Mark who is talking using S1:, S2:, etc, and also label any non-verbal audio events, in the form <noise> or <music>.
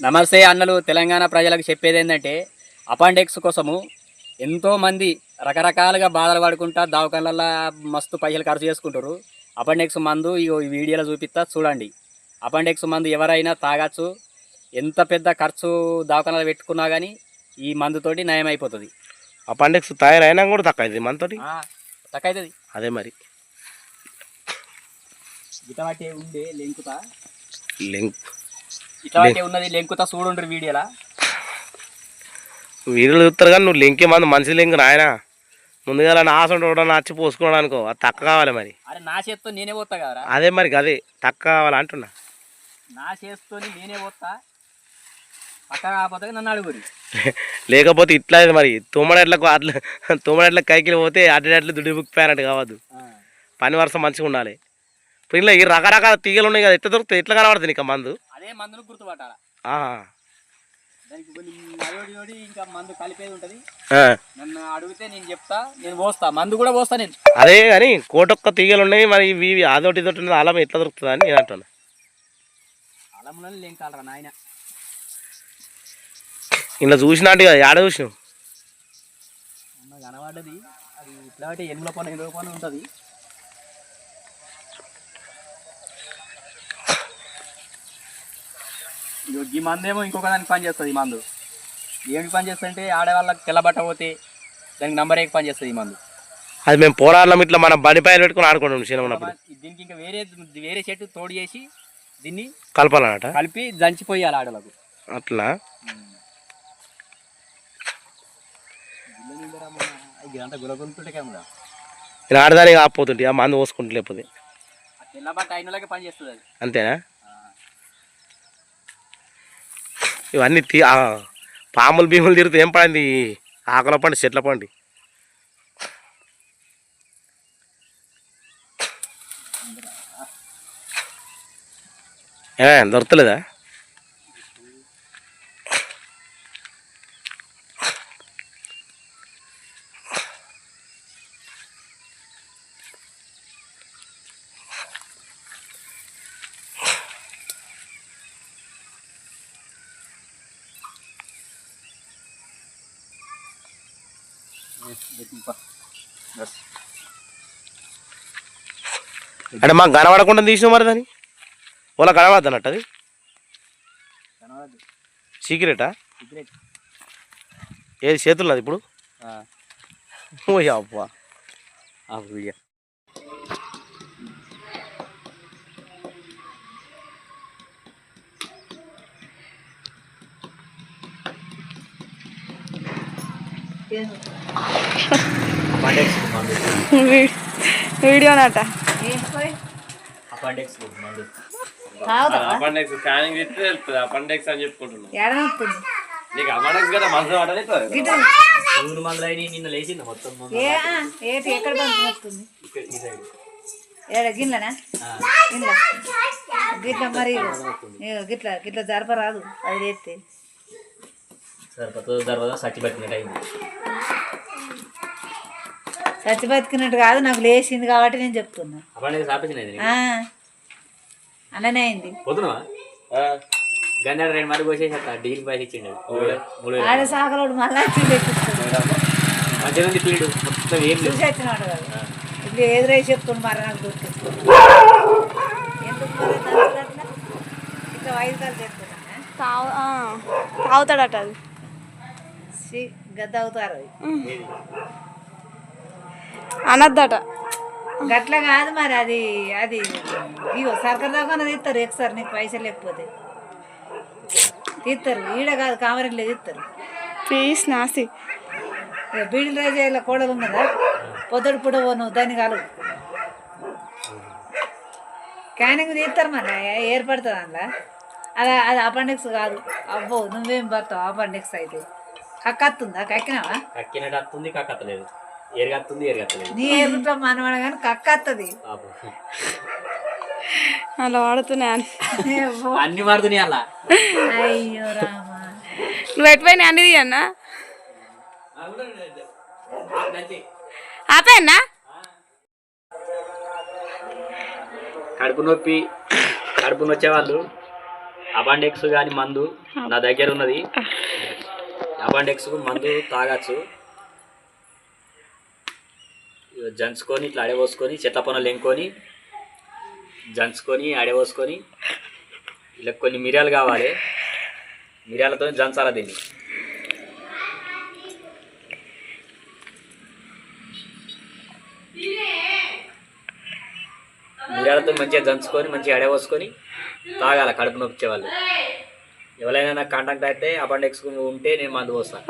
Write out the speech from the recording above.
S1: నమస్తే అన్నలు. తెలంగాణ ప్రజలకు చెప్పేది ఏంటంటే అపాండెక్స్ కోసము ఎంతో మంది రకరకాలుగా బాధలు పడుకుంటా దవాఖానలలో మస్తు పైసలు ఖర్చు చేసుకుంటారు. అపాండెక్స్ మందు ఈ వీడియోలో చూపిస్తా చూడండి. అపాండెక్స్ మందు ఎవరైనా తాగచ్చు ఎంత పెద్ద ఖర్చు దవాఖానలో పెట్టుకున్నా కానీ ఈ మందుతోటి నయం అయిపోతుంది
S2: అపాండిక్స్ తయారైనా కూడా తక్కువ అవుతుంది మనతోటి
S1: తక్కువ అవుతుంది
S2: అదే మరి.
S1: ఇటవాటే ఉండే లెంకుతా.
S2: లింక్.
S1: ఇటవాటే ఉన్నది లెంకుతా చూడుండ్రు వీడియోలా.
S2: వీడియోలు చూస్తారు కానీ నువ్వు లింక్ మంది మనిషి లింక్ రాయనా ముందుగా నా ఆశ ఉండడం నచ్చి పోసుకోవడం అనుకో అది తక్కువ కావాలి మరి.
S1: అరే నా చేత్తో నేనే పోతా కదరా.
S2: అదే మరి అదే తక్కువ కావాలి అంటున్నా.
S1: నా చేస్తోని నేనే పోతా. పక్క కాకపోతే నన్ను అడుగురి <laughs>
S2: లేకపోతే ఇట్లా మరి. తుమ్మడట్లకు అట్లా తుమ్మడట్ల కైకిలు పోతే అడ్డట్లు దుడి బుక్కిపోయారట కావద్దు. పని వరుస మంచిగా ఉండాలి. ఇప్పుడు ఇలా ఈ రకరకాల తీగలు ఉన్నాయి కదా ఎట్లా దొరుకుతాయి? ఎట్లా కనబడుతుంది నీకు మందు?
S1: అదే మందును గుర్తుపట్టాల. దానికి కొన్ని ఇంకా మందు కలిపేది ఉంటది. నన్ను అడిగితే నేను చెప్తా నేను పోస్తా. మందు కూడా పోస్తా నేను.
S2: అదే కానీ కోటొక్క తీగలు ఉన్నాయి మరి ఇవి అదొకటి ఇదొకటి ఉన్నది అలం ఎట్లా దొరుకుతుంది అని నేను అంటున్నా
S1: అలములని లేంకాలరా నాయన.
S2: ఇలా చూసినట్టు కదా ఆడ చూసినావు?
S1: కనబడ్డది. అది ఇట్లా ఎనిమిది పని ఇరవై పని ఉంటుంది. ఈ మందు ఏమో ఇంకొక దానికి పని చేస్తుంది ఈ మందు. ఏమిటి పని చేస్తుంది అంటే ఆడవాళ్ళకి తెల్లబట్ట పోతే దానికి నంబర్ ఏకి పని చేస్తుంది ఈ మందు.
S2: అది మేము పోరాళ్ళం ఇట్లా మన బండిపాయలు పెట్టుకుని ఆడుకుంటాం చిన్న ఉన్నప్పుడు.
S1: దీనికి ఇంకా వేరే వేరే చెట్టు తోడు చేసి దీన్ని
S2: కలపాలన్నట
S1: కలిపి దంచిపోయాలి ఆడలకు
S2: అట్లా? ఆడదానికి ఆపోతుంటే ఆ మందు పోసుకుంటే లేకపోతే.
S1: అయినలాగే పని చేస్తుంది
S2: అంతేనా? ఇవన్నీ తీ పాములు భీములు తిరిగితే ఏం పడింది ఆకుల పండి చెట్ల పండి. ఏ దొరకలేదా అంటే మాకు కనబడకుండా తీసినావు మరి దాన్ని? ఓలా కనబడద్దు అన్నట్టు అది? సీక్రెటా? ఏది చేతున్నది ఇప్పుడు? ఓ అబ్బా.
S3: వీడియోనట
S1: అపాండెక్స్ మందు
S2: అపెండిక్స్ స్కానింగ్ చేస్తే తెలుస్తుంది అపెండిక్స్ అని చెప్పుకుంటున్నాను
S4: ఎడనొస్తుంది
S2: నీకు అపెండిక్స్ కదా మనసు పడలేదు
S1: మూడు మందులు అయినాయి నిన్న లేచింది మొత్తం మందు.
S4: ఏ ఆ, ఏటి ఎక్కడ పంపుతుంది
S1: ఇక్కడ ఈ సైడ్
S4: ఏడ గిన్నెనా? గిన్నె. గిట్ల మరి గిట్ల గిట్ల జరపరాదు. అది ఎత్తే
S1: సరిపోతుంది తర్వాత సచ్చి పట్టినట్టు అయింది.
S4: చచ్చి బతికినట్టు కాదు నాకు లేచింది కాబట్టి నేను చెప్తున్నా. అలానే అయింది.
S1: గన్నాడు రెండు మరి పోసేసా డీల్ పైసలు ఇచ్చిండు.
S4: ఆడ సాగలోడు మళ్ళా
S1: ఉంది ఫీల్డ్ మొత్తం ఏం లేదు.
S4: చూసి వచ్చినాడు కదా ఇప్పుడు ఎదురై చెప్తుండు మరి నాకు దొరికిస్తుంది ఎందుకు
S3: తాగుతాడట అది.
S4: గద్ద అవుతారు అవి.
S3: అనద్దట.
S4: గట్ల కాదు మరి అది అది ఇగో సర్కార్ దాకా తీస్తారు ఎక్సారి నీకు పైసలు లేకపోతే. తీస్తారు ఈడ కాదు కామరెడ్డిలో తీస్తారు
S3: ప్లీజ్ నాసి.
S4: బీడిల రాజేల కోడలు ఉన్నదా? పొద్దుడు పొడవు నువ్వు దాన్ని కాలు క్యానింగ్ తీస్తారు మరి ఏర్పడుతుంది అందులో? అది అది అపెండిక్స్ కాదు. అబ్బో నువ్వేం పడతావు అపెండిక్స్ అయితే? కక్కత్తుందా? కక్కినావా?
S1: కక్కినట్టు వస్తుంది కక్కలేదు ఎరగత్తుంది ఎరగత్తలేదు
S4: నీ ఏరుట్లో మనవాడ కానీ కక్కత్తది.
S3: అలా వాడుతున్నాయి.
S1: అన్ని మారుతున్నాయి అలా.
S4: అయ్యో రామా.
S3: నువ్వు ఎటుపోయినా అన్ని తీయన్నా? ఆపేయన్నా?
S1: కడుపు నొప్పి కడుపు నొచ్చే వాళ్ళు అపాండెక్స్ కానీ మందు నా దగ్గర ఉన్నది. అపాండెక్స్ మందు తాగచ్చు. జంచుకొని ఇట్లా అడవోసుకొని చెత్త పనులు ఎంకొని జంచుకొని అడవోసుకొని ఇలా కొన్ని మిరియాలు కావాలి. మిరియాలతో జంచాల దీన్ని. మిరియాలతో మంచిగా దంచుకొని మంచిగా అడవోసుకొని తాగాల కడుపు నొప్పిచ్చేవాళ్ళు వాళ్ళు. ఎవరైనా నాకు కాంటాక్ట్ అయితే అపాండెక్స్ ఉంటే నేను మందు పోస్తాను